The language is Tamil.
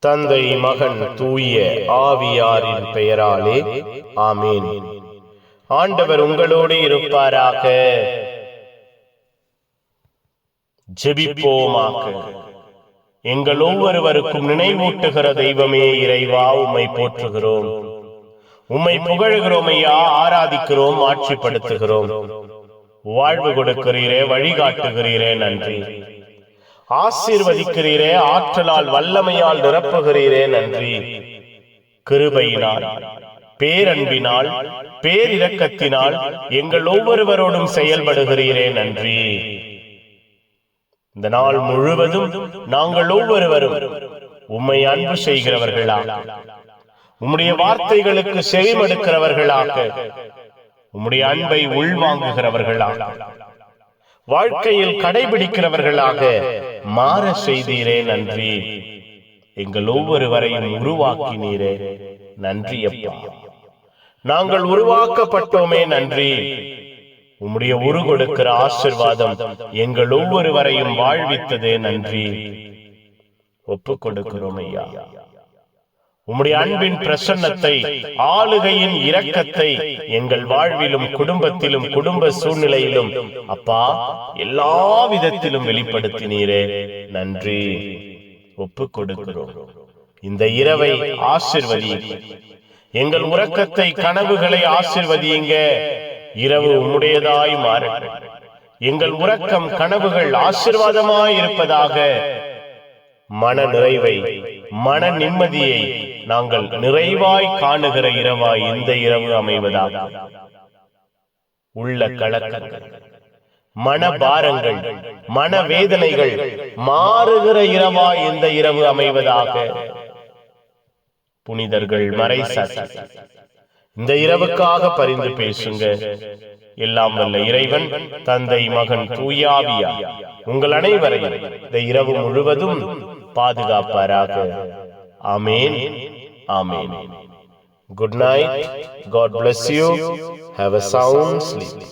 தந்தை மகன் தூய ஆவியாரின் பெயராலே ஆமீன். ஆண்டவர் உங்களோடு இருப்பாராக. ஜெபிப்போமாக. எங்கள் ஒவ்வொருவருக்கும் நினைவூட்டுகிற தெய்வமே இறைவா உம்மை போற்றுகிறோம். உம்மை புகழ்கிறோம் ஐயா ஆராதிக்கிறோம் ஆட்சிப்படுத்துகிறோம். வாழ்வு கொடுக்கிறீரே வழிகாட்டுகிறீரே நன்றி. ஆசீர்வதிக்கிறீரே ஆற்றலால் வல்லமையால் நிரப்புகிறீரே நன்றி. கிருபையினால் பேரன்பினால் பேரிரக்கத்தினால் எங்கள் ஒவ்வொருவரோடும் செயல்படுகிறீரே நன்றி. இந்த நாள் முழுவதும் நாங்கள் ஒவ்வொருவரும் உம்மை அன்பு செய்கிறவர்களாக உம்முடைய வார்த்தைகளுக்கு செவிமடுக்கிறவர்களாக உம்முடைய அன்பை உள்வாங்குகிறவர்களாக வாழ்க்கையில் கடைபிடிக்கிறவர்களாக மாற செய்தீரே நன்றி. எங்கள் ஒவ்வொருவரையும் உருவாக்கினீரே நன்றி அப்பா. நாங்கள் உருவாக்கப்பட்டோமே நன்றி. உம்முடைய உரு கொடுக்கிற ஆசிர்வாதம் எங்கள் ஒவ்வொருவரையும் வாழ்வித்ததே நன்றி. ஒப்புக் கொடுக்கிறோம் ஐயா. உம்முடைய அன்பின் பிரசன்னத்தை ஆளுகையின் இரக்கத்தை எங்கள் வாழ்விலும் குடும்பத்திலும் குடும்ப சூழ்நிலையிலும் அப்பா எல்லா விதத்திலும் வெளிப்படுத்தினீரே. நன்றி. ஒப்பு கொடுக்கிறோம். இந்த இரவை ஆசிர்வதி எங்கள் உறக்கத்தை கனவுகளை ஆசிர்வதியுங்க. இரவு உம்முடையதாய் மாறட்டும் எங்கள் உறக்கம் கனவுகள் ஆசிர்வாதமாய் இருப்பதாக மன நிறைவை மன நிம்மதியை நாங்கள் நிறைவாய் காணுகிற இரவாய் இந்த இரவு அமைவதாக உள்ள கலக்கங்கள் மன பாரங்கள் மன வேதனைகள் மாறுகிற இரவாய் இந்த இரவு அமைவதாக புனிதர்கள் மறை இந்த இரவுக்காக பரிந்து பேசுங்க. எல்லாம் வல்ல இறைவன் தந்தை மகன் தூயாவியா உங்கள் அனைவரையும் இந்த இரவு முழுவதும் பாதுகாப்பாராக. ஆமேன். Amen. Good night. God bless you. Have a sound sleep.